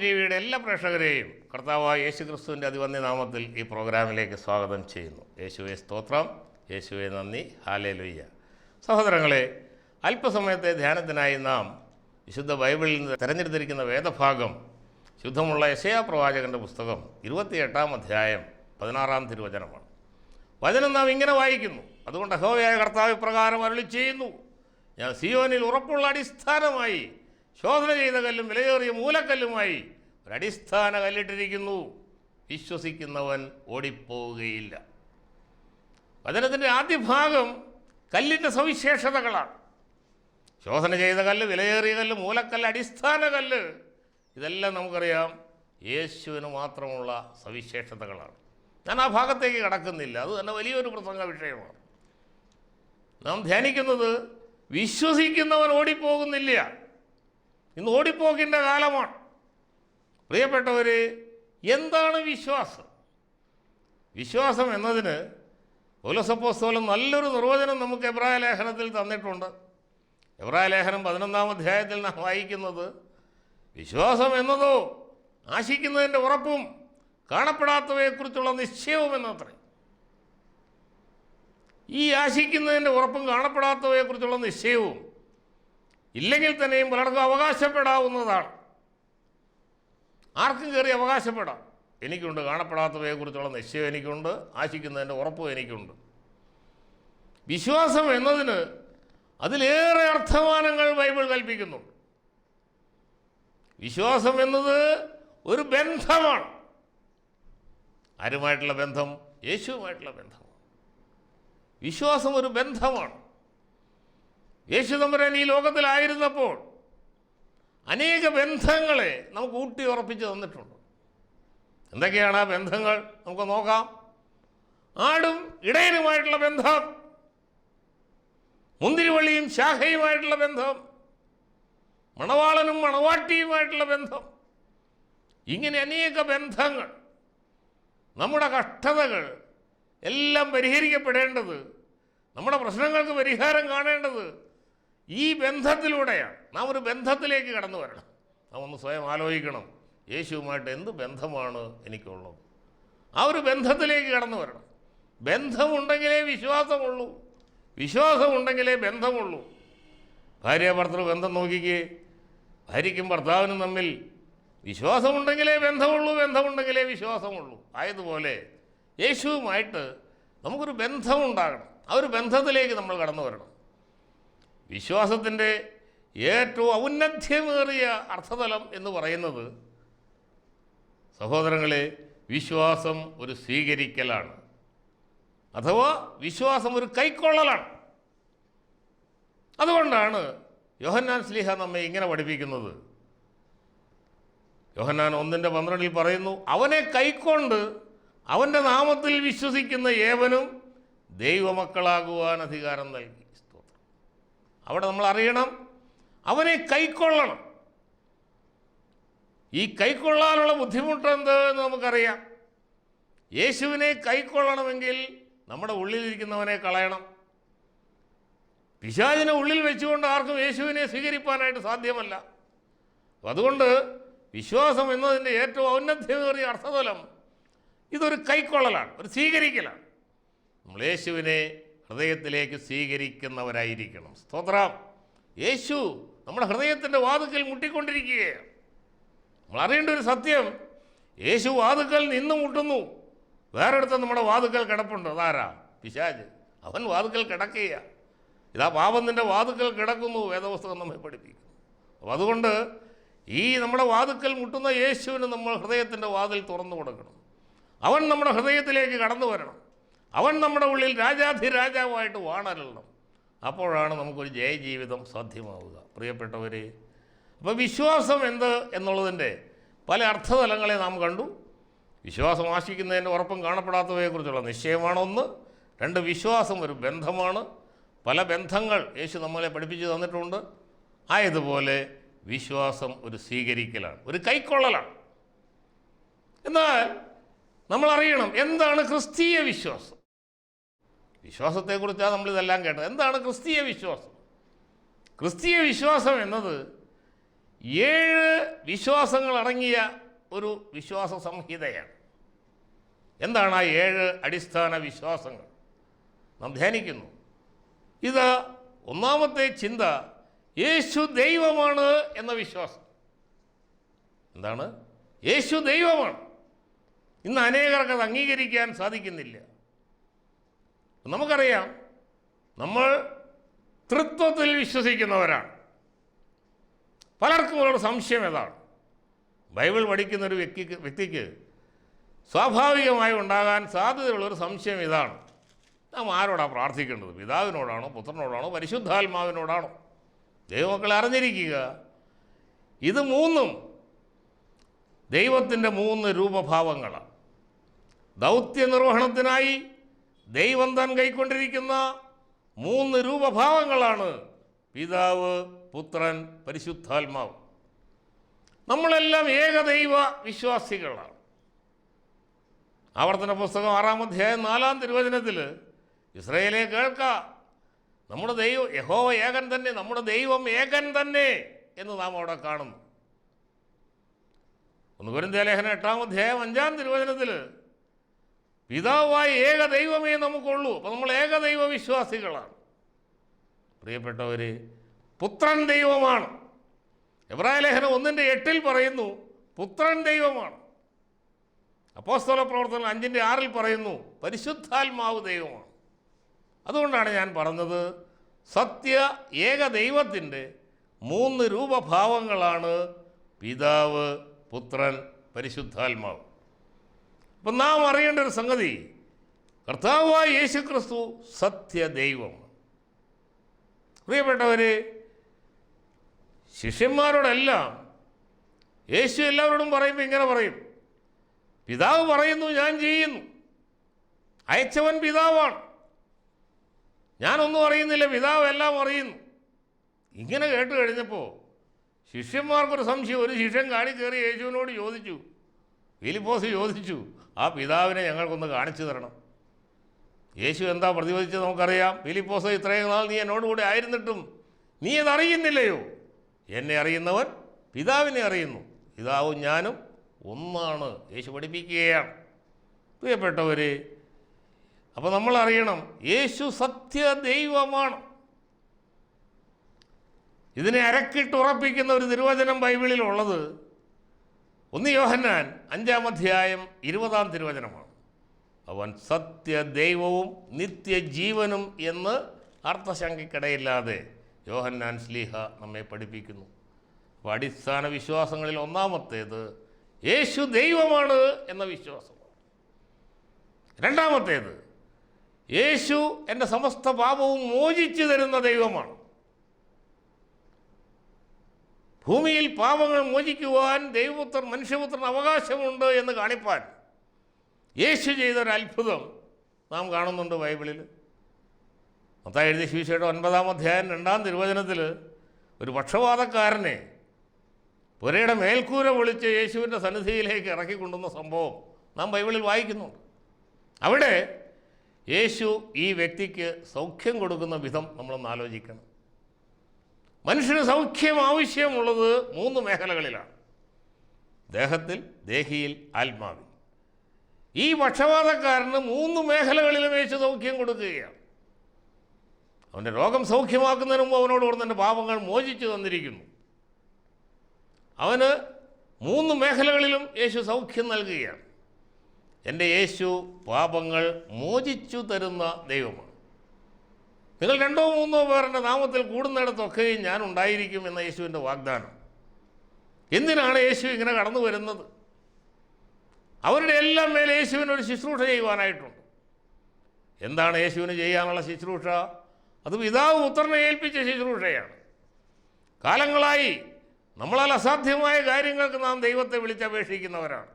T വിയുടെ എല്ലാ പ്രേക്ഷകരെയും കർത്താവായ യേശു ക്രിസ്തുവിന്റെ അതിവന്യ നാമത്തിൽ ഈ പ്രോഗ്രാമിലേക്ക് സ്വാഗതം ചെയ്യുന്നു. യേശുവെ സ്തോത്രം. യേശുവെ നന്ദി. ഹാലേ സഹോദരങ്ങളെ അല്പസമയത്തെ ധ്യാനത്തിനായി നാം വിശുദ്ധ ബൈബിളിൽ നിന്ന് തിരഞ്ഞെടുത്തിരിക്കുന്ന വേദഭാഗം ശുദ്ധമുള്ള യശയാ പ്രവാചകന്റെ പുസ്തകം ഇരുപത്തിയെട്ടാം അധ്യായം പതിനാറാം തിരുവചനമാണ്. വചനം നാം ഇങ്ങനെ വായിക്കുന്നു. അതുകൊണ്ട് അഹോവയായ കർത്താവ് പ്രകാരം അരുളി ചെയ്യുന്നു ഞാൻ സിയോനിൽ ഉറപ്പുള്ള അടിസ്ഥാനമായി ശോധന ചെയ്ത കല്ലും വിലയേറിയ മൂലക്കല്ലുമായി ഒരടിസ്ഥാന കല്ലിട്ടിരിക്കുന്നു. വിശ്വസിക്കുന്നവൻ ഓടിപ്പോവുകയില്ല. വചനത്തിന്റെ ആദ്യ ഭാഗം കല്ലിന്റെ സവിശേഷതകളാണ്. ശോധന ചെയ്ത കല്ല് വിലയേറിയ കല്ല് മൂലക്കല്ല് അടിസ്ഥാന കല്ല് ഇതെല്ലാം നമുക്കറിയാം. യേശുവിന് മാത്രമുള്ള സവിശേഷതകളാണ്. ഞാൻ ആ ഭാഗത്തേക്ക് കടക്കുന്നില്ല. അത് തന്നെ വലിയൊരു പ്രസംഗ വിഷയമാണ്. നാം ധ്യാനിക്കുന്നത് വിശ്വസിക്കുന്നവൻ ഓടിപ്പോകുന്നില്ല. ഇന്ന് ഓടിപ്പോക്കിന്റെ കാലമാണ്. പ്രിയപ്പെട്ടവർ എന്താണ് വിശ്വാസം? വിശ്വാസം എന്നതിന് പൗലസപ്പോസ്തോലം നല്ലൊരു നിർവചനം നമുക്ക് എബ്രായ ലേഖനത്തിൽ തന്നിട്ടുണ്ട്. എബ്രായ ലേഖനം പതിനൊന്നാം അധ്യായത്തിൽ നാം വായിക്കുന്നത് വിശ്വാസം എന്നതോ ആശിക്കുന്നതിന്റെ ഉറപ്പും കാണപ്പെടാത്തവയെക്കുറിച്ചുള്ള നിശ്ചയവും എന്നത്രേ. ഈ ആശിക്കുന്നതിന്റെ ഉറപ്പും കാണപ്പെടാത്തവയെക്കുറിച്ചുള്ള നിശ്ചയവും ഇല്ലെങ്കിൽ തന്നെയും പലർക്കും അവകാശപ്പെടാവുന്നതാണ്. ആർക്കും കയറി അവകാശപ്പെടാം. എനിക്കുണ്ട് കാണപ്പെടാത്തവയെക്കുറിച്ചുള്ള നിശ്ചയം എനിക്കുണ്ട് ആശിക്കുന്നതിന്റെ ഉറപ്പും എനിക്കുണ്ട്. വിശ്വാസം എന്നതിന് അതിലേറെ അർത്ഥമാനങ്ങൾ ബൈബിൾ കൽപ്പിക്കുന്നുണ്ട്. വിശ്വാസം എന്നത് ഒരു ബന്ധമാണ്. ആരുമായിട്ടുള്ള ബന്ധം? യേശുവുമായിട്ടുള്ള ബന്ധമാണ്. വിശ്വാസം ഒരു ബന്ധമാണ്. യേശു തമ്പുരാൻ ഈ ലോകത്തിലായിരുന്നപ്പോൾ അനേക ബന്ധങ്ങളെ നമുക്ക് ഊട്ടി ഉറപ്പിച്ച് തന്നിട്ടുണ്ട്. എന്തൊക്കെയാണ് ആ ബന്ധങ്ങൾ? നമുക്ക് നോക്കാം. ആടും ഇടയനുമായിട്ടുള്ള ബന്ധം മുന്തിരിവള്ളിയും ശാഖയുമായിട്ടുള്ള ബന്ധം മണവാളനും മണവാട്ടിയുമായിട്ടുള്ള ബന്ധം. ഇങ്ങനെ അനേക ബന്ധങ്ങൾ നമ്മുടെ കഷ്ടതകൾ എല്ലാം പരിഹരിക്കപ്പെടേണ്ടത് നമ്മുടെ പ്രശ്നങ്ങൾക്ക് പരിഹാരം കാണേണ്ടത് ഈ ബന്ധത്തിലൂടെയാണ്. നാം ഒരു ബന്ധത്തിലേക്ക് കടന്നു വരണം. നാം ഒന്ന് സ്വയം ആലോചിക്കണം. യേശുവുമായിട്ട് എന്ത് ബന്ധമാണ് എനിക്കുള്ളത്? ആ ഒരു ബന്ധത്തിലേക്ക് കടന്നു വരണം. ബന്ധമുണ്ടെങ്കിലേ വിശ്വാസമുള്ളൂ. വിശ്വാസമുണ്ടെങ്കിലേ ബന്ധമുള്ളൂ. ഭാര്യ ഭർത്തൃ ബന്ധം നോക്കിക്കേ. ഭാര്യയ്ക്കും ഭർത്താവിനും തമ്മിൽ വിശ്വാസമുണ്ടെങ്കിലേ ബന്ധമുള്ളൂ ബന്ധമുണ്ടെങ്കിലേ വിശ്വാസമുള്ളൂ. ആയതുപോലെ യേശുവുമായിട്ട് നമുക്കൊരു ബന്ധമുണ്ടാകണം. ആ ഒരു ബന്ധത്തിലേക്ക് നമ്മൾ കടന്നു വരണം. വിശ്വാസത്തിന്റെ ഏറ്റവും ഔന്നത്യമേറിയ അർത്ഥതലം എന്ന് പറയുന്നത് സഹോദരങ്ങളെ വിശ്വാസം ഒരു സ്വീകരിക്കലാണ്. അഥവാ വിശ്വാസം ഒരു കൈക്കൊള്ളലാണ്. അതുകൊണ്ടാണ് യോഹന്നാൻ സ്ലിഹ നമ്മെ ഇങ്ങനെ പഠിപ്പിക്കുന്നത്. യോഹന്നാൻ ഒന്നിന്റെ പന്ത്രണ്ടിൽ പറയുന്നു അവനെ കൈക്കൊണ്ട് അവന്റെ നാമത്തിൽ വിശ്വസിക്കുന്ന ഏവനും ദൈവമക്കളാകുവാൻ അധികാരം നൽകി. അവിടെ നമ്മൾ അറിയണം. അവനെ കൈക്കൊള്ളണം. ഈ കൈക്കൊള്ളാനുള്ള ബുദ്ധിമുട്ട് എന്ത് എന്ന് നമുക്കറിയാം. യേശുവിനെ കൈക്കൊള്ളണമെങ്കിൽ നമ്മുടെ ഉള്ളിലിരിക്കുന്നവനെ കളയണം. പിശാചിനെ ഉള്ളിൽ വെച്ചുകൊണ്ട് ആർക്കും യേശുവിനെ സ്വീകരിപ്പാനായിട്ട് സാധ്യമല്ല. അതുകൊണ്ട് വിശ്വാസം എന്നതിന്റെ ഏറ്റവും ഔന്നത്യമേറിയ അർത്ഥതലം ഇതൊരു കൈക്കൊള്ളലാണ് ഒരു സ്വീകരിക്കലാണ്. നമ്മൾ യേശുവിനെ ഹൃദയത്തിലേക്ക് സ്വീകരിക്കുന്നവരായിരിക്കണം. സ്തോത്രം. യേശു നമ്മുടെ ഹൃദയത്തിന്റെ വാതുക്കൽ മുട്ടിക്കൊണ്ടിരിക്കുകയാണ്. നമ്മൾ അറിയേണ്ട ഒരു സത്യം യേശു വാതുക്കൽ നിന്ന് മുട്ടുന്നു. വേറെ വേറെടുത്ത് നമ്മുടെ വാതുക്കൽ കിടപ്പുണ്ട്. അതാരാ? പിശാജ് അവൻ വാതുക്കൽ കിടക്കുക ഇതാ പാപത്തിന്റെ വാതുക്കൽ കിടക്കുന്നു വേദപുസ്തകം നമ്മെ പഠിപ്പിക്കുന്നു. അപ്പോൾ അതുകൊണ്ട് ഈ നമ്മുടെ വാതുക്കൽ മുട്ടുന്ന യേശുവിന് നമ്മൾ ഹൃദയത്തിന്റെ വാതിൽ തുറന്നു കൊടുക്കണം. അവൻ നമ്മുടെ ഹൃദയത്തിലേക്ക് കടന്നു വരണം. അവൻ നമ്മുടെ ഉള്ളിൽ രാജാധിരാജാവായിട്ട് വാണരണം അപ്പോഴാണ് നമുക്കൊരു ജയജീവിതം സാധ്യമാവുക. പ്രിയപ്പെട്ടവർ അപ്പോൾ വിശ്വാസം എന്ത് എന്നുള്ളതിന്റെ പല അർത്ഥതലങ്ങളെ നാം കണ്ടു. വിശ്വാസം ആശിക്കുന്നതിന്റെ ഉറപ്പും കാണപ്പെടാത്തവയെക്കുറിച്ചുള്ള നിശ്ചയമാണ് ഒന്ന്. രണ്ട് വിശ്വാസം ഒരു ബന്ധമാണ്. പല ബന്ധങ്ങൾ യേശു നമ്മളെ പഠിപ്പിച്ചു തന്നിട്ടുണ്ട്. ആയതുപോലെ വിശ്വാസം ഒരു സ്വീകരിക്കലാണ് ഒരു കൈക്കൊള്ളലാണ്. എന്നാൽ നമ്മൾ അറിയണം എന്താണ് ക്രിസ്തീയ വിശ്വാസം? വിശ്വാസത്തെക്കുറിച്ചാണ് നമ്മളിതെല്ലാം കേട്ടത്. എന്താണ് ക്രിസ്തീയ വിശ്വാസം? ക്രിസ്തീയ വിശ്വാസം എന്നത് ഏഴ് വിശ്വാസങ്ങൾ അടങ്ങിയ ഒരു വിശ്വാസ സംഹിതയാണ്. എന്താണ് ആ ഏഴ് അടിസ്ഥാന വിശ്വാസങ്ങൾ? നാം ധ്യാനിക്കുന്നു. ഇത് ഒന്നാമത്തെ ചിന്ത യേശു ദൈവമാണ് എന്ന വിശ്വാസം. എന്താണ്? യേശു ദൈവമാണ്. ഇന്ന് അനേകർക്ക് അത് അംഗീകരിക്കാൻ സാധിക്കുന്നില്ല. നമുക്കറിയാം നമ്മൾ തൃത്വത്തിൽ വിശ്വസിക്കുന്നവരാണ്. പലർക്കും അവരുടെ സംശയം ഏതാണ്? ബൈബിൾ പഠിക്കുന്ന ഒരു വ്യക്തിക്ക് വ്യക്തിക്ക് സ്വാഭാവികമായി ഉണ്ടാകാൻ സാധ്യതയുള്ളൊരു സംശയം ഇതാണ്. നാം ആരോടാണ് പ്രാർത്ഥിക്കേണ്ടത്? പിതാവിനോടാണോ പുത്രനോടാണോ പരിശുദ്ധാത്മാവിനോടാണോ? ദൈവമക്കളെ അറിഞ്ഞിരിക്കുക. ഇത് മൂന്നും ദൈവത്തിന്റെ മൂന്ന് രൂപഭാവങ്ങളാണ്. ദൗത്യ നിർവഹണത്തിനായി ദൈവം താൻ കൈക്കൊണ്ടിരിക്കുന്ന മൂന്ന് രൂപഭാവങ്ങളാണ്. പിതാവ് പുത്രൻ പരിശുദ്ധാത്മാവ്. നമ്മളെല്ലാം ഏകദൈവ വിശ്വാസികളാണ്. ആവർത്തന പുസ്തകം ആറാം അധ്യായം നാലാം തിരുവചനത്തിൽ ഇസ്രയേലെ കേൾക്ക. നമ്മുടെ ദൈവം യഹോവ ഏകൻ തന്നെ നമ്മുടെ ദൈവം ഏകൻ തന്നെ എന്ന് നാം അവിടെ കാണുന്നു. ഒന്ന് കുരിന്തിയ ലേഖനം എട്ടാം അധ്യായം അഞ്ചാം തിരുവചനത്തിൽ പിതാവായ ഏക ദൈവമേ നമുക്കുള്ളൂ. അപ്പോൾ നമ്മൾ ഏകദൈവ വിശ്വാസികളാണ് പ്രിയപ്പെട്ടവർ പുത്രൻ ദൈവമാണ്. എബ്രാഹിം ലേഖനം ഒന്നിന്റെ എട്ടിൽ പറയുന്നു പുത്രൻ ദൈവമാണ്. അപ്പോസ്തല പ്രവർത്തനം അഞ്ചിന്റെ ആറിൽ പറയുന്നു പരിശുദ്ധാത്മാവ് ദൈവമാണ്. അതുകൊണ്ടാണ് ഞാൻ പറഞ്ഞത് സത്യ ഏക ദൈവത്തിന്റെ മൂന്ന് രൂപഭാവങ്ങളാണ് പിതാവ് പുത്രൻ പരിശുദ്ധാത്മാവ്. അപ്പം നാം അറിയേണ്ട ഒരു സംഗതി കർത്താവായ യേശു ക്രിസ്തു സത്യദൈവമാണ് പ്രിയപ്പെട്ടവർ ശിഷ്യന്മാരോടെല്ലാം യേശു എല്ലാവരോടും പറയുമ്പോൾ ഇങ്ങനെ പറയും പിതാവ് പറയുന്നു ഞാൻ ചെയ്യുന്നു. അയച്ചവൻ പിതാവാണ്. ഞാനൊന്നും അറിയുന്നില്ല പിതാവ് എല്ലാം അറിയുന്നു. ഇങ്ങനെ കേട്ട് കഴിഞ്ഞപ്പോൾ ശിഷ്യന്മാർക്കൊരു സംശയം ഒരു ശിഷ്യൻ കാണി കയറി യേശുവിനോട് ചോദിച്ചു ഫിലിപ്പോസ് ചോദിച്ചു ആ പിതാവിനെ ഞങ്ങൾക്കൊന്ന് കാണിച്ചു തരണം. യേശു എന്താ പ്രതിവദിച്ചത് നമുക്കറിയാം. ഫിലിപ്പോസ് ഇത്രയും നാൾ നീ എന്നോടുകൂടെ ആയിരുന്നിട്ടും നീ അതറിയുന്നില്ലയോ എന്നെ അറിയുന്നവൻ പിതാവിനെ അറിയുന്നു. പിതാവും ഞാനും ഒന്നാണ്. യേശു പഠിപ്പിക്കുകയാണ്. പ്രിയപ്പെട്ടവർ അപ്പോൾ നമ്മൾ അറിയണം യേശു സത്യ ദൈവമാണ്. ഇതിനെ അരക്കിട്ട് ഉറപ്പിക്കുന്ന ഒരു നിർവചനം ബൈബിളിലുള്ളത് ഒന്ന് യോഹന്നാൻ അഞ്ചാം അധ്യായം ഇരുപതാം തിരുവചനമാണ്. അവൻ സത്യ ദൈവവും നിത്യജീവനും എന്ന് അർത്ഥശങ്കയ്ക്കിടയില്ലാതെ യോഹന്നാൻ സ്ലീഹ നമ്മെ പഠിപ്പിക്കുന്നു. അപ്പോൾ അടിസ്ഥാന വിശ്വാസങ്ങളിൽ ഒന്നാമത്തേത് യേശു ദൈവമാണ് എന്ന വിശ്വാസം രണ്ടാമത്തേത് യേശു എന്റെ സമസ്ത പാപവും മോചിച്ചു തരുന്ന ദൈവമാണ്. ഭൂമിയിൽ പാപങ്ങൾ മോചിക്കുവാൻ ദൈവപുത്രൻ മനുഷ്യപുത്രൻ അവകാശമുണ്ട് എന്ന് കാണിപ്പാൻ യേശു ചെയ്ത ഒരു അത്ഭുതം നാം കാണുന്നുണ്ട് ബൈബിളിൽ. മൊത്തം എഴുതിയ ശീശയുടെ ഒൻപതാം അധ്യായം രണ്ടാം തിരുവചനത്തിൽ ഒരു പക്ഷപാതക്കാരനെ പുരയുടെ മേൽക്കൂര വിളിച്ച് യേശുവിന്റെ സന്നിധിയിലേക്ക് ഇറക്കിക്കൊണ്ടുവന്ന സംഭവം നാം ബൈബിളിൽ വായിക്കുന്നുണ്ട്. അവിടെ യേശു ഈ വ്യക്തിക്ക് സൗഖ്യം കൊടുക്കുന്ന വിധം നമ്മളൊന്ന് ആലോചിക്കണം. മനുഷ്യന് സൗഖ്യം ആവശ്യമുള്ളത് മൂന്ന് മേഖലകളിലാണ്. ദേഹത്തിൽ ദേഹിയിൽ ആത്മാവിൽ. ഈ പക്ഷപാതക്കാരന് മൂന്ന് മേഖലകളിലും യേശു സൗഖ്യം കൊടുക്കുകയാണ്. അവന്റെ രോഗം സൗഖ്യമാക്കുന്നതിന് മുമ്പ് അവനോട് എന്റെ പാപങ്ങൾ മോചിച്ചു തന്നിരിക്കുന്നു. അവന് മൂന്ന് മേഖലകളിലും യേശു സൗഖ്യം നൽകുകയാണ്. എന്റെ യേശു പാപങ്ങൾ മോചിച്ചു തരുന്ന ദൈവമാണ്. നിങ്ങൾ രണ്ടോ മൂന്നോ പേരുടെ നാമത്തിൽ കൂടുന്നിടത്തൊക്കെയും ഞാൻ ഉണ്ടായിരിക്കും എന്ന യേശുവിന്റെ വാഗ്ദാനം. എന്തിനാണ് യേശു ഇങ്ങനെ കടന്നു വരുന്നത്? അവരുടെ എല്ലാം മേലെ യേശുവിനൊരു ശുശ്രൂഷ ചെയ്യുവാനായിട്ടുണ്ട്. എന്താണ് യേശുവിന് ചെയ്യാനുള്ള ശുശ്രൂഷ? അത് പിതാവ് പുത്രനെ ഏൽപ്പിച്ച ശുശ്രൂഷയാണ്. കാലങ്ങളായി നമ്മളാൽ അസാധ്യമായ കാര്യങ്ങൾക്ക് നാം ദൈവത്തെ വിളിച്ചപേക്ഷിക്കുന്നവരാണ്.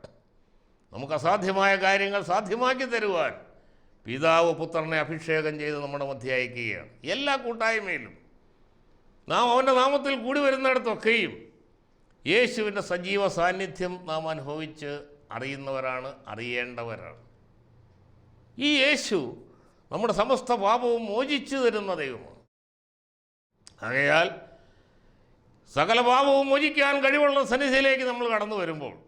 നമുക്ക് അസാധ്യമായ കാര്യങ്ങൾ സാധ്യമാക്കി തരുവാൻ പിതാവ് പുത്രനെ അഭിഷേകം ചെയ്ത് നമ്മുടെ മധ്യ അയക്കുകയാണ്. എല്ലാ കൂട്ടായ്മയിലും. നാം അവന്റെ നാമത്തിൽ കൂടി വരുന്നിടത്തൊക്കെയും യേശുവിന്റെ സജീവ സാന്നിധ്യം നാം അനുഭവിച്ച് അറിയുന്നവരാണ് അറിയേണ്ടവരാണ്. ഈ യേശു നമ്മുടെ സമസ്ത പാപവും മോചിച്ചു തരുന്ന ദൈവമാണ്. ആകയാൽ സകല പാപവും മോചിക്കാൻ കഴിവുള്ള സന്നിധിയിലേക്ക് നമ്മൾ കടന്നു വരുമ്പോൾ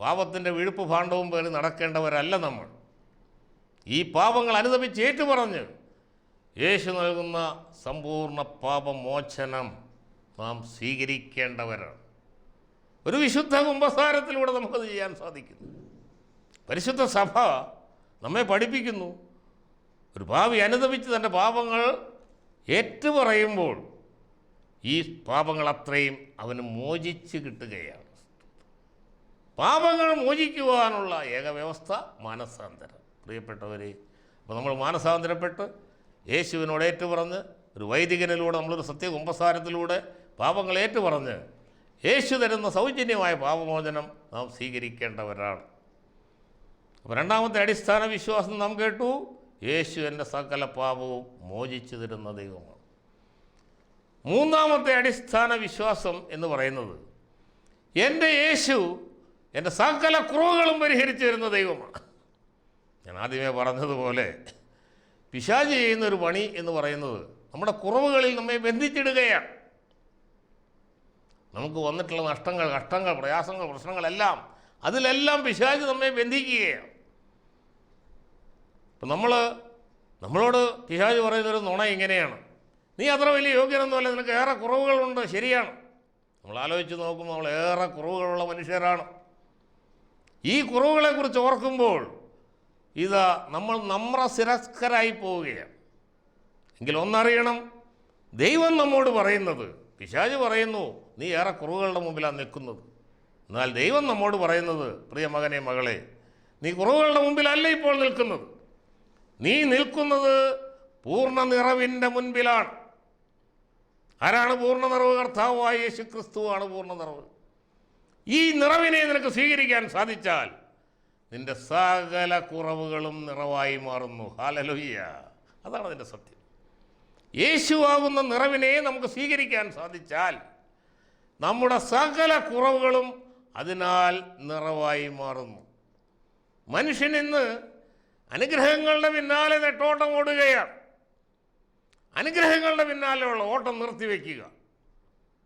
പാപത്തിന്റെ വിഴുപ്പ് ഭാണ്ഡവും പേര് നടക്കേണ്ടവരല്ല നമ്മൾ. ഈ പാപങ്ങൾ അനുദപിച്ച് ഏറ്റുപറഞ്ഞ് യേശു നൽകുന്ന സമ്പൂർണ പാപമോചനം നാം സ്വീകരിക്കേണ്ടവരാണ്. ഒരു വിശുദ്ധ കുംഭസാരത്തിലൂടെ നമുക്കത് ചെയ്യാൻ സാധിക്കുന്നു. പരിശുദ്ധ സഭ നമ്മെ പഠിപ്പിക്കുന്നു. ഒരു ഭാവി അനുദപിച്ച് തന്റെ പാപങ്ങൾ ഏറ്റുപറയുമ്പോൾ ഈ പാപങ്ങൾ അത്രയും അവന് മോചിച്ച് കിട്ടുകയാണ്. പാപങ്ങൾ മോചിക്കുവാനുള്ള ഏക വ്യവസ്ഥ മാനസാന്തരം. പ്രിയപ്പെട്ടവരെ അപ്പോൾ നമ്മൾ മാനസാന്തരപ്പെട്ട് യേശുവിനോട് ഏറ്റുപറഞ്ഞ് ഒരു വൈദികനിലൂടെ നമ്മളൊരു സത്യ കുമ്പസാരത്തിലൂടെ പാപങ്ങൾ ഏറ്റുപറഞ്ഞ് യേശു തരുന്ന സൗജന്യമായ പാപമോചനം നാം സ്വീകരിക്കേണ്ടവരാണ്. അപ്പോൾ രണ്ടാമത്തെ അടിസ്ഥാന വിശ്വാസം നാം കേട്ടു യേശു എന്റെ സകല പാപവും മോചിച്ചു തരുന്ന ദൈവമാണ്. മൂന്നാമത്തെ അടിസ്ഥാന വിശ്വാസം എന്ന് പറയുന്നത് എന്റെ യേശു എന്റെ സകല കുറവുകളും പരിഹരിച്ചു തരുന്ന ദൈവമാണ്. ഞാൻ ആദ്യമേ പറഞ്ഞതുപോലെ പിശാജ് ചെയ്യുന്ന ഒരു പണി എന്ന് പറയുന്നത് നമ്മുടെ കുറവുകളിൽ നമ്മെ ബന്ധിച്ചിടുകയാണ്. നമുക്ക് വന്നിട്ടുള്ള നഷ്ടങ്ങൾ കഷ്ടങ്ങൾ പ്രയാസങ്ങൾ പ്രശ്നങ്ങളെല്ലാം അതിലെല്ലാം പിശാജ് നമ്മെ ബന്ധിക്കുകയാണ്. ഇപ്പം നമ്മൾ നമ്മളോട് പിശാജ് പറയുന്നൊരു നുണ ഇങ്ങനെയാണ്. നീ അത്ര വലിയ യോഗ്യനൊന്നുമല്ല നിനക്ക് ഏറെ കുറവുകളുണ്ട് ശരിയാണ്. നമ്മൾ ആലോചിച്ച് നോക്കുമ്പോൾ നമ്മൾ ഏറെ കുറവുകളുള്ള മനുഷ്യരാണ്. ഈ കുറവുകളെക്കുറിച്ച് ഓർക്കുമ്പോൾ ഇതാ നമ്മൾ നമ്രശിരസ്കരായി പോവുകയാണ്. എങ്കിൽ ഒന്നറിയണം ദൈവം നമ്മോട് പറയുന്നത് പിശാജ് പറയുന്നു നീ ഏറെ കുറവുകളുടെ മുമ്പിലാണ് നിൽക്കുന്നത്. എന്നാൽ ദൈവം നമ്മോട് പറയുന്നത് പ്രിയ മകനെ മകളെ നീ കുറവുകളുടെ മുമ്പിലല്ല ഇപ്പോൾ നിൽക്കുന്നത്? നീ നിൽക്കുന്നത് പൂർണ നിറവിന്റെ മുൻപിലാണ്. ആരാണ് പൂർണ നിറവ്? കർത്താവായ യേശു ക്രിസ്തുവാണ് പൂർണ നിറവ്. ഈ നിറവിനെ നിനക്ക് സ്വീകരിക്കാൻ സാധിച്ചാൽ നിന്റെ സകല കുറവുകളും നിറവായി മാറുന്നു. ഹാലലുയ്യ അതാണ് അതിന്റെ സത്യം. യേശുവാകുന്ന നിറവിനെ നമുക്ക് സ്വീകരിക്കാൻ സാധിച്ചാൽ നമ്മുടെ സകല കുറവുകളും അതിനാൽ നിറവായി മാറുന്നു. മനുഷ്യൻ ഇന്ന് അനുഗ്രഹങ്ങളുടെ പിന്നാലെ നെട്ടോട്ടം ഓടുകയാണ്. അനുഗ്രഹങ്ങളുടെ പിന്നാലെയുള്ള ഓട്ടം നിർത്തിവെക്കുക.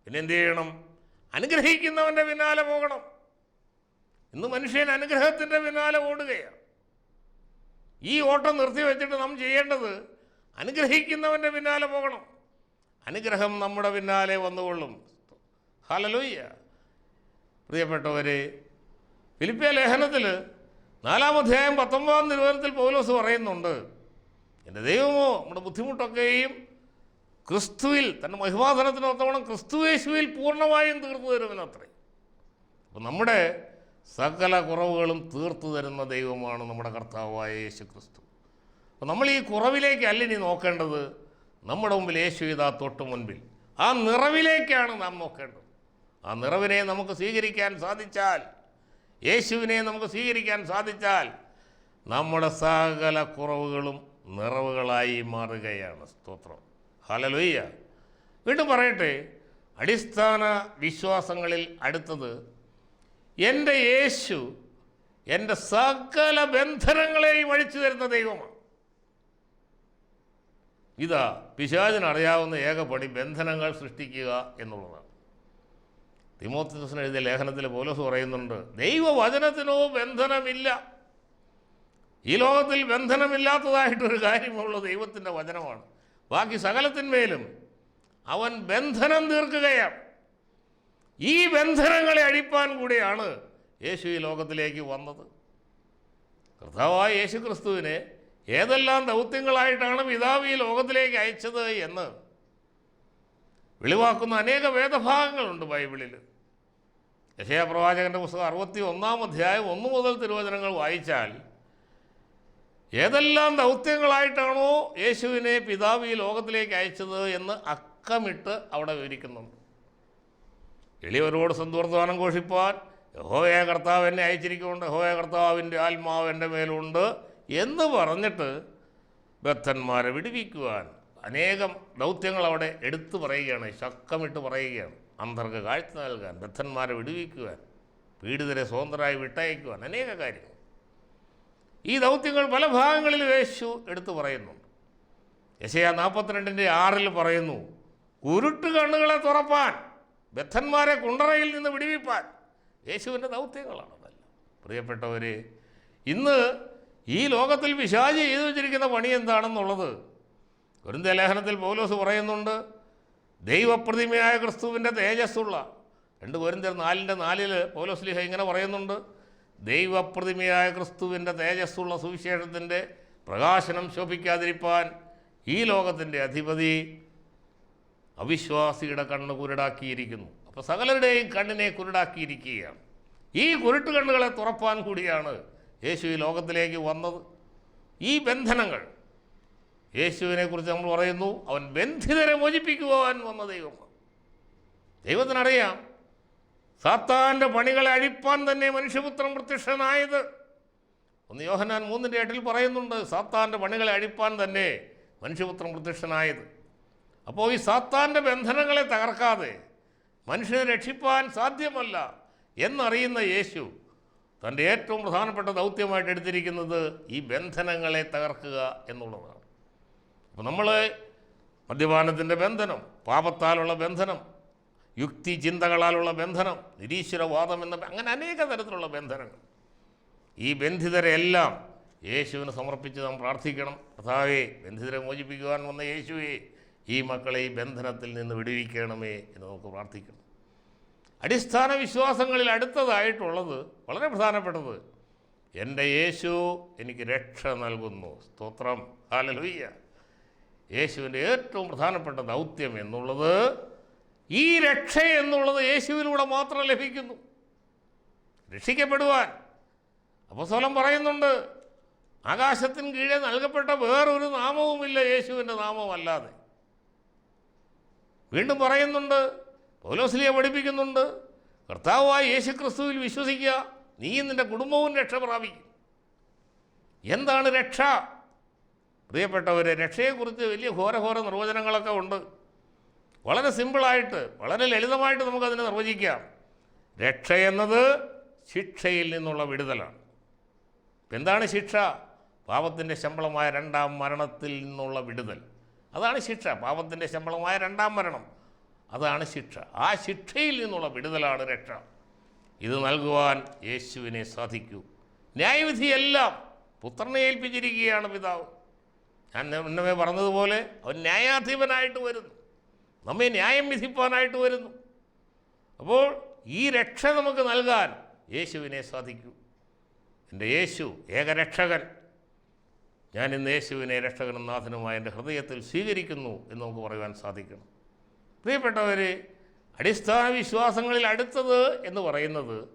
പിന്നെ എന്ത് ചെയ്യണം? അനുഗ്രഹിക്കുന്നവന്റെ പിന്നാലെ പോകണം. ഇന്ന് മനുഷ്യൻ അനുഗ്രഹത്തിന്റെ പിന്നാലെ ഓടുകയാണ്. ഈ ഓട്ടം നിർത്തി വെച്ചിട്ട് നാം ചെയ്യേണ്ടത് അനുഗ്രഹിക്കുന്നവന്റെ പിന്നാലെ പോകണം. അനുഗ്രഹം നമ്മുടെ പിന്നാലെ വന്നുകൊള്ളും. ഹലലൂയ്യ പ്രിയപ്പെട്ടവരെ ഫിലിപ്പിയ ലേഖനത്തിൽ നാലാം അധ്യായം പത്തൊമ്പതാം നിരോധനത്തിൽ പൗലോസ് പറയുന്നുണ്ട് എന്റെ ദൈവമോ നമ്മുടെ ബുദ്ധിമുട്ടൊക്കെയും ക്രിസ്തുവിൽ തന്റെ മഹിമാധനത്തിനൊത്തവണ്ണം ക്രിസ്തുവേശുവിൽ പൂർണമായും തീർന്നു തരുമെന്നത്രേ. അപ്പം നമ്മുടെ സകല കുറവുകളും തീർത്തു തരുന്ന ദൈവമാണ് നമ്മുടെ കർത്താവായ യേശു ക്രിസ്തു അപ്പോൾ നമ്മൾ ഈ കുറവിലേക്ക് അല്ല ഇനി നോക്കേണ്ടത്. നമ്മുടെ മുമ്പിൽ യേശു ഇതാ തൊട്ട് മുൻപിൽ. ആ നിറവിലേക്കാണ് നാം നോക്കേണ്ടത്. ആ നിറവിനെ നമുക്ക് സ്വീകരിക്കാൻ സാധിച്ചാൽ യേശുവിനെ നമുക്ക് സ്വീകരിക്കാൻ സാധിച്ചാൽ നമ്മുടെ സകല കുറവുകളും നിറവുകളായി മാറുകയാണ്. സ്തോത്രം. ഹലലൊയ്യ വീണ്ടും പറയട്ടെ അടിസ്ഥാന വിശ്വാസങ്ങളിൽ അടുത്തത് എന്റെ യേശു എന്റെ സകല ബന്ധനങ്ങളെയും അഴിച്ചു തരുന്ന ദൈവമാണ്. ഇതാ പിശാചിന് അറിയാവുന്ന ഏക പണി ബന്ധനങ്ങൾ സൃഷ്ടിക്കുക എന്നുള്ളതാണ്. തിമോത്തിസിന് എഴുതിയ ലേഖനത്തിൽ പോലീസ് പറയുന്നുണ്ട് ദൈവവചനത്തിനോ ബന്ധനമില്ല. ഈ ലോകത്തിൽ ബന്ധനമില്ലാത്തതായിട്ടൊരു കാര്യമുള്ള ദൈവത്തിന്റെ വചനമാണ്. ബാക്കി സകലത്തിന്മേലും അവൻ ബന്ധനം തീർക്കുകയാണ്. ഈ ബന്ധനങ്ങളെ അഴിപ്പാൻ കൂടിയാണ് യേശു ഈ ലോകത്തിലേക്ക് വന്നത്. കർത്താവായ യേശു ക്രിസ്തുവിനെ ഏതെല്ലാം ദൗത്യങ്ങളായിട്ടാണ് പിതാവ് ഈ ലോകത്തിലേക്ക് അയച്ചത് എന്ന് വെളിവാക്കുന്ന അനേക വേദഭാഗങ്ങളുണ്ട് ബൈബിളിൽ യശയ പുസ്തകം അറുപത്തി ഒന്നാം അധ്യായം ഒന്ന് മുതൽ തിരുവചനങ്ങൾ വായിച്ചാൽ ഏതെല്ലാം ദൗത്യങ്ങളായിട്ടാണോ യേശുവിനെ പിതാവ് ഈ ലോകത്തിലേക്ക് അയച്ചത് എന്ന് അക്കമിട്ട് അവിടെ വിവരിക്കുന്നുണ്ട്. എളിയവരോട് സന്തോർദ്ധാനം ഘോഷിപ്പാൻ യഹോയ കർത്താവ് എന്നെ അയച്ചിരിക്കുന്നുണ്ട്. യഹോയ കർത്താവിന്റെ ആത്മാവ് എന്റെ മേലുണ്ട് എന്ന് പറഞ്ഞിട്ട് ബദ്ധന്മാരെ വിടുവിക്കുവാൻ അനേകം ദൗത്യങ്ങൾ അവിടെ എടുത്തു പറയുകയാണ് ശക്കമിട്ട് പറയുകയാണ്. അന്തർക്ക് കാഴ്ച നൽകാൻ ബദ്ധന്മാരെ വിടുവിക്കുവാൻ പീഡിതരെ സ്വതന്ത്രരായി വിട്ടയക്കുവാൻ അനേക കാര്യങ്ങൾ. ഈ ദൗത്യങ്ങൾ പല ഭാഗങ്ങളിൽ യേശു എടുത്തു പറയുന്നുണ്ട്. യശയ നാൽപ്പത്തിരണ്ടിന്റെ ആറിൽ പറയുന്നു കുരുട്ട് കണ്ണുകളെ തുറപ്പാൻ ബദ്ധന്മാരെ കുണ്ടറയിൽ നിന്ന് വിടുവിപ്പാൻ യേശുവിന്റെ ദൗത്യങ്ങളാണ് അതെല്ലാം പ്രിയപ്പെട്ടവരെ ഇന്ന് ഈ ലോകത്തിൽ വിശാജ് ചെയ്തു വെച്ചിരിക്കുന്ന പണി എന്താണെന്നുള്ളത് കുരുന്ത ലേഖനത്തിൽ പൗലോസ് പറയുന്നുണ്ട്. ദൈവപ്രതിമയായ ക്രിസ്തുവിന്റെ തേജസ്സുള്ള രണ്ട് കോരിന്തർ നാലിന്റെ നാലിൽ പൗലോസ്ലിഹ ഇങ്ങനെ പറയുന്നുണ്ട്. ദൈവപ്രതിമയായ ക്രിസ്തുവിന്റെ തേജസ്സുള്ള സുവിശേഷത്തിന്റെ പ്രകാശനം ശോഭിക്കാതിരിപ്പാൻ ഈ ലോകത്തിന്റെ അധിപതി അവിശ്വാസിയുടെ കണ്ണ് കുരുടാക്കിയിരിക്കുന്നു. അപ്പോൾ സകലരുടെയും കണ്ണിനെ കുരുടാക്കിയിരിക്കുകയാണ്. ഈ കുരുട്ട് കണ്ണുകളെ തുറപ്പാൻ കൂടിയാണ് യേശു ഈ ലോകത്തിലേക്ക് വന്നത്. ഈ ബന്ധനങ്ങൾ യേശുവിനെക്കുറിച്ച് നമ്മൾ പറയുന്നു അവൻ ബന്ധിതരെ മോചിപ്പിക്കുവാൻ വന്ന ദൈവമാണ്. ദൈവത്തിനറിയാം സാത്താന്റെ പണികളെ അഴിപ്പാൻ തന്നെ മനുഷ്യപുത്രൻ പ്രത്യക്ഷനായത്. ഒന്ന് യോഹനാൻ മൂന്നിന്റെ എട്ടിൽ പറയുന്നുണ്ട് സാത്താന്റെ പണികളെ അഴിപ്പാൻ തന്നെ മനുഷ്യപുത്രൻ പ്രത്യക്ഷനായത്. അപ്പോൾ ഈ സാത്താന്റെ ബന്ധനങ്ങളെ തകർക്കാതെ മനുഷ്യനെ രക്ഷിപ്പാൻ സാധ്യമല്ല എന്നറിയുന്ന യേശു തന്റെ ഏറ്റവും പ്രധാനപ്പെട്ട ദൗത്യമായിട്ട് എടുത്തിരിക്കുന്നത് ഈ ബന്ധനങ്ങളെ തകർക്കുക എന്നുള്ളതാണ്. അപ്പോൾ നമ്മൾ മദ്യപാനത്തിന്റെ ബന്ധനം പാപത്താലുള്ള ബന്ധനം യുക്തി ചിന്തകളാലുള്ള ബന്ധനം നിരീശ്വരവാദം എന്ന അങ്ങനെ അനേക തരത്തിലുള്ള ബന്ധനങ്ങൾ. ഈ ബന്ധിതരെ എല്ലാം യേശുവിന് സമർപ്പിച്ച് നാം പ്രാർത്ഥിക്കണം. കർത്താവേ ബന്ധിതരെ മോചിപ്പിക്കുവാൻ വന്ന യേശുവേ ഈ മക്കളെ ഈ ബന്ധനത്തിൽ നിന്ന് വിടുവിക്കണമേ എന്ന് നമുക്ക് പ്രാർത്ഥിക്കണം. അടിസ്ഥാന വിശ്വാസങ്ങളിൽ അടുത്തതായിട്ടുള്ളത് വളരെ പ്രധാനപ്പെട്ടത്. എന്റെ യേശു എനിക്ക് രക്ഷ നൽകുന്നു. സ്തോത്രം. ഹാലലുയ്യ യേശുവിന്റെ ഏറ്റവും പ്രധാനപ്പെട്ട ദൗത്യം എന്നുള്ളത് ഈ രക്ഷ എന്നുള്ളത് യേശുവിലൂടെ മാത്രം ലഭിക്കുന്നു. രക്ഷിക്കപ്പെടുവാൻ. അപ്പസ്വലം പറയുന്നുണ്ട് ആകാശത്തിന് കീഴെ നൽകപ്പെട്ട വേറൊരു നാമവുമില്ല യേശുവിന്റെ നാമമല്ലാതെ. വീണ്ടും പറയുന്നുണ്ട്. പൗലോസ്ലിയെ പഠിപ്പിക്കുന്നുണ്ട്. കർത്താവായ യേശു ക്രിസ്തുവിൽ വിശ്വസിക്കുക. നീയും നിന്റെ കുടുംബവും രക്ഷ പ്രാപിക്കും. എന്താണ് രക്ഷ? പ്രിയപ്പെട്ടവരെ രക്ഷയെക്കുറിച്ച് വലിയ ഘോരഘോര നിർവചനങ്ങളൊക്കെ ഉണ്ട്. വളരെ സിമ്പിളായിട്ട് വളരെ ലളിതമായിട്ട് നമുക്കതിനെ നിർവചിക്കാം. രക്ഷ എന്നത് ശിക്ഷയിൽ നിന്നുള്ള വിടുതലാണ്. എന്താണ് ശിക്ഷ? പാപത്തിന്റെ ശമ്പളമായ രണ്ടാം മരണത്തിൽ നിന്നുള്ള വിടുതൽ. അതാണ് ശിക്ഷ. പാപത്തിന്റെ ശമ്പളമായ രണ്ടാം മരണം. അതാണ് ശിക്ഷ. ആ ശിക്ഷയിൽ നിന്നുള്ള വിടുതലാണ് രക്ഷ. ഇത് നൽകുവാൻ യേശുവിനെ സാധിക്കൂ. ന്യായവിധിയെല്ലാം പുത്രനെ ഏൽപ്പിച്ചിരിക്കുകയാണ് പിതാവ്. ഞാൻ മുന്നമേ പറഞ്ഞതുപോലെ അവൻ ന്യായാധിപനായിട്ട് വരുന്നു. നമ്മെ ന്യായം വിധിപ്പാനായിട്ട് വരുന്നു. അപ്പോൾ ഈ രക്ഷ നമുക്ക് നൽകാൻ യേശുവിനെ സാധിക്കൂ. എന്റെ യേശു ഏകരക്ഷകൻ. ഞാൻ ഇന്ന് യേശുവിനെ രക്ഷകനും നാഥനുമായ എന്റെ ഹൃദയത്തിൽ സ്വീകരിക്കുന്നു എന്ന് നമുക്ക് പറയുവാൻ സാധിക്കണം. പ്രിയപ്പെട്ടവർ അടിസ്ഥാന വിശ്വാസങ്ങളിൽ അടുത്തത് എന്ന് പറയുന്നത്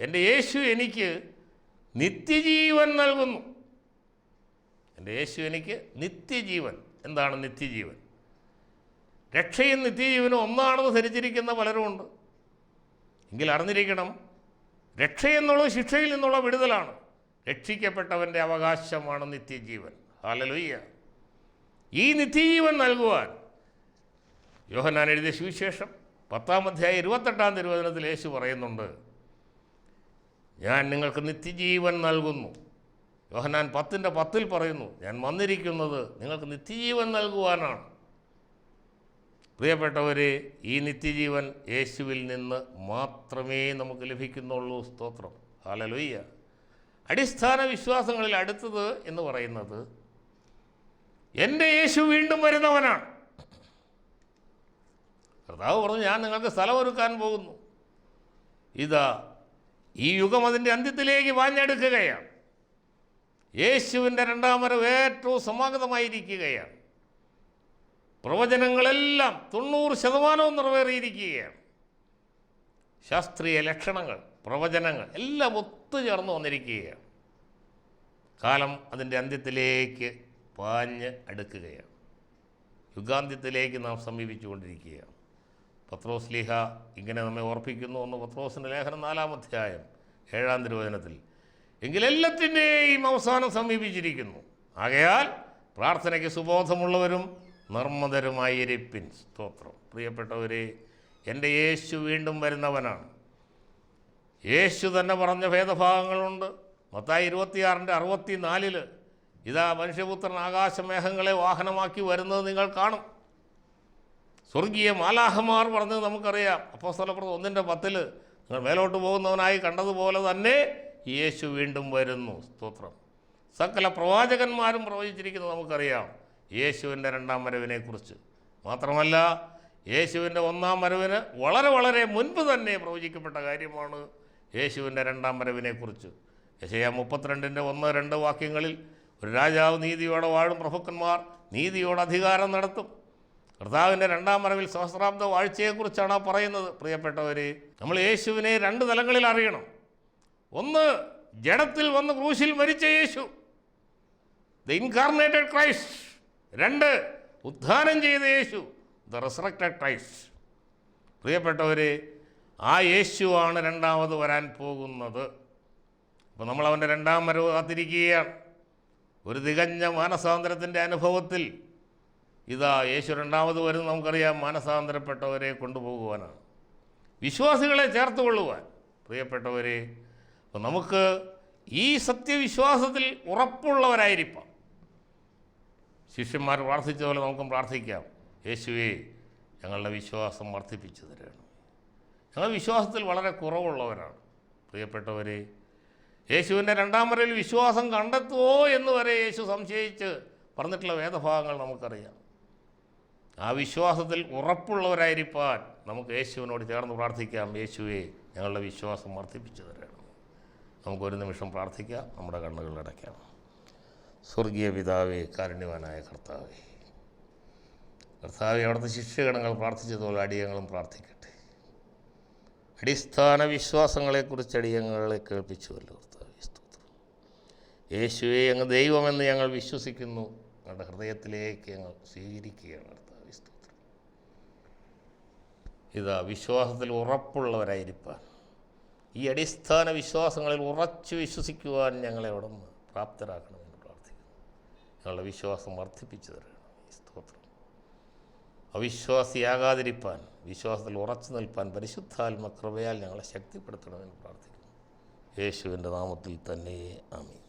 എന്റെ യേശു എനിക്ക് നിത്യജീവൻ നൽകുന്നു. എന്റെ യേശു എനിക്ക് നിത്യജീവൻ. എന്താണ് നിത്യജീവൻ? രക്ഷയും നിത്യജീവനും ഒന്നാണെന്ന് ധരിച്ചിരിക്കുന്ന പലരുമുണ്ട്. എങ്കിൽ അറിഞ്ഞിരിക്കണം രക്ഷയെന്നുള്ളത് ശിക്ഷയിൽ നിന്നുള്ള വിടുതലാണ്. രക്ഷിക്കപ്പെട്ടവന്റെ അവകാശമാണ് നിത്യജീവൻ. ഹാലലുയ്യ ഈ നിത്യജീവൻ നൽകുവാൻ യോഹനാൻ എഴുതിയ സുവിശേഷം പത്താം അധ്യായം ഇരുപത്തെട്ടാം തിരുവചനത്തിൽ യേശു പറയുന്നുണ്ട് ഞാൻ നിങ്ങൾക്ക് നിത്യജീവൻ നൽകുന്നു. യോഹനാൻ പത്തിന്റെ പത്തിൽ പറയുന്നു ഞാൻ വന്നിരിക്കുന്നത് നിങ്ങൾക്ക് നിത്യജീവൻ നൽകുവാനാണ്. പ്രിയപ്പെട്ടവരെ ഈ നിത്യജീവൻ യേശുവിൽ നിന്ന് മാത്രമേ നമുക്ക് ലഭിക്കുന്നുള്ളൂ സ്തോത്രം. ഹാലലുയ്യ അടിസ്ഥാന വിശ്വാസങ്ങളിൽ അടുത്തത് എന്ന് പറയുന്നത് എന്റെ യേശു വീണ്ടും വരുന്നവനാണ്. കർത്താവ് പറഞ്ഞു ഞാൻ നിങ്ങൾക്ക് സ്ഥലമൊരുക്കാൻ പോകുന്നു. ഇതാ ഈ യുഗം അതിന്റെ അന്ത്യത്തിലേക്ക് വാഞ്ഞെടുക്കുകയാണ്. യേശുവിന്റെ രണ്ടാം വരവ് ഏറ്റവും സമാഗതമായിരിക്കുകയാണ്. പ്രവചനങ്ങളെല്ലാം തൊണ്ണൂറ് ശതമാനവും നിറവേറിയിരിക്കുകയാണ്. ശാസ്ത്രീയ ലക്ഷണങ്ങൾ പ്രവചനങ്ങൾ എല്ലാം ഒത്തുചേർന്ന് വന്നിരിക്കുകയാണ്. കാലം അതിന്റെ അന്ത്യത്തിലേക്ക് പാഞ്ഞ് അടുക്കുകയാണ്. യുഗാന്ത്യത്തിലേക്ക് നാം സമീപിച്ചുകൊണ്ടിരിക്കുകയാണ്. പത്രോസ് ലീഹ ഇങ്ങനെ നമ്മെ ഓർപ്പിക്കുന്നു എന്ന് പത്രോസിന്റെ ലേഖനം നാലാം അധ്യായം ഏഴാം തിരുവചനത്തിൽ. എങ്കിലെല്ലാത്തിന്റെയും അവസാനം സമീപിച്ചിരിക്കുന്നു. ആകയാൽ പ്രാർത്ഥനയ്ക്ക് സുബോധമുള്ളവരും നിർമ്മതരുമായിരിപ്പിൻ. സ്തോത്രം. പ്രിയപ്പെട്ടവരെ എന്റെ യേശു വീണ്ടും വരുന്നവനാണ്. യേശു തന്നെ പറഞ്ഞ ഭേദഭാഗങ്ങളുണ്ട്. മത്തായി ഇരുപത്തിയാറിന്റെ അറുപത്തി നാലിൽ ഇതാ മനുഷ്യപുത്രൻ ആകാശമേഘങ്ങളെ വാഹനമാക്കി വരുന്നത് നിങ്ങൾ കാണും. സ്വർഗീയ മാലാഹമാർ പറഞ്ഞത് നമുക്കറിയാം. അപ്പോൾ സ്ഥലപ്രദം ഒന്നിന്റെ പത്തിൽ നിങ്ങൾ മേലോട്ട് പോകുന്നവനായി കണ്ടതുപോലെ തന്നെ യേശു വീണ്ടും വരുന്നു. സ്തോത്രം. സകല പ്രവാചകന്മാരും പ്രവചിച്ചിരിക്കുന്നത് നമുക്കറിയാം. യേശുവിന്റെ രണ്ടാം വരവിനെക്കുറിച്ച്. മാത്രമല്ല യേശുവിന്റെ ഒന്നാം വരവിന് വളരെ വളരെ മുൻപ് തന്നെ പ്രവചിക്കപ്പെട്ട കാര്യമാണ്. യേശുവിന്റെ രണ്ടാം വരവിനെക്കുറിച്ച്. യശയ മുപ്പത്തിരണ്ടിന്റെ ഒന്ന് രണ്ട് വാക്യങ്ങളിൽ ഒരു രാജാവ് നീതിയോടെ വാഴും പ്രഭുക്കന്മാർ നീതിയോടെ അധികാരം നടത്തും. കർത്താവിന്റെ രണ്ടാം വരവിൽ സഹസ്രാബ്ദ വാഴ്ചയെക്കുറിച്ചാണ് പറയുന്നത്. പ്രിയപ്പെട്ടവർ നമ്മൾ യേശുവിനെ രണ്ട് തലങ്ങളിൽ അറിയണം. ഒന്ന് ജഡത്തിൽ വന്ന് ക്രൂശിൽ മരിച്ച യേശു. The incarnated Christ. രണ്ട് ഉദ്ധാനം ചെയ്ത യേശു. The resurrected Christ. പ്രിയപ്പെട്ടവരെ ആ യേശുവാണ് രണ്ടാമത് വരാൻ പോകുന്നത്. അപ്പോൾ നമ്മൾ അവന്റെ രണ്ടാം വരവ് കാത്തിരിക്കുകയാണ്. ഒരു തികഞ്ഞ മാനസാന്തരത്തിന്റെ അനുഭവത്തിൽ ഇതാ യേശു രണ്ടാമത് വരും നമുക്കറിയാം. മാനസാന്തരപ്പെട്ടവരെ കൊണ്ടുപോകുവാനാണ്. വിശ്വാസികളെ ചേർത്ത് കൊള്ളുവാൻ പ്രിയപ്പെട്ടവരെ അപ്പോൾ നമുക്ക് ഈ സത്യവിശ്വാസത്തിൽ ഉറപ്പുള്ളവരായിരിക്കാം. ശിഷ്യന്മാർ പ്രാർത്ഥിച്ച പോലെ നമുക്കും പ്രാർത്ഥിക്കാം. യേശുവേ ഞങ്ങളുടെ വിശ്വാസം വർദ്ധിപ്പിച്ചു തരണം ഞങ്ങൾ വിശ്വാസത്തിൽ വളരെ കുറവുള്ളവരാണ്. പ്രിയപ്പെട്ടവരെ യേശുവിന്റെ രണ്ടാം വരയിൽ വിശ്വാസം കണ്ടെത്തുമോ എന്ന് വരെ യേശു സംശയിച്ച് പറഞ്ഞിട്ടുള്ള വേദഭാഗങ്ങൾ നമുക്കറിയാം. ആ വിശ്വാസത്തിൽ ഉറപ്പുള്ളവരായിരിക്കാൻ നമുക്ക് യേശുവിനോട് ചേർന്ന് പ്രാർത്ഥിക്കാം. യേശുവെ ഞങ്ങളുടെ വിശ്വാസം വർദ്ധിപ്പിച്ചു തരണം നമുക്കൊരു നിമിഷം പ്രാർത്ഥിക്കാം. നമ്മുടെ കണ്ണുകൾ അടയ്ക്കാം. സ്വർഗീയ പിതാവേ കാരുണ്യവാനായ കർത്താവേ. കർത്താവെ അവിടുത്തെ ശിക്ഷകണങ്ങൾ പ്രാർത്ഥിച്ചതുപോലെ അടിയങ്ങളും പ്രാർത്ഥിക്കട്ടെ. അടിസ്ഥാന വിശ്വാസങ്ങളെക്കുറിച്ച് അടിയങ്ങളെ കേൾപ്പിച്ചുവല്ലോ യേശുവെ അങ്ങ് ദൈവമെന്ന് ഞങ്ങൾ വിശ്വസിക്കുന്നു. ഞങ്ങളുടെ ഹൃദയത്തിലേക്ക് ഞങ്ങൾ സ്വീകരിക്കുകയാണ് കർത്താവെ ഇതാ വിശ്വാസത്തിൽ ഉറപ്പുള്ളവരായിരിക്കാൻ ഈ അടിസ്ഥാന വിശ്വാസങ്ങളിൽ ഉറച്ചു വിശ്വസിക്കുവാൻ ഞങ്ങളെ നിന്ന് പ്രാപ്തരാക്കണമെന്ന് പ്രാർത്ഥിക്കുന്നു. ഞങ്ങളുടെ വിശ്വാസം വർദ്ധിപ്പിച്ചു തരണം. അവിശ്വാസിയാകാതിരിപ്പാൻ വിശ്വാസത്തിൽ ഉറച്ചു നിൽപ്പാൻ പരിശുദ്ധാത്മ കൃപയാൽ ഞങ്ങളെ ശക്തിപ്പെടുത്തണമെന്ന് പ്രാർത്ഥിക്കുന്നു. യേശുവിന്റെ നാമത്തിൽ തന്നെ ആമീൻ.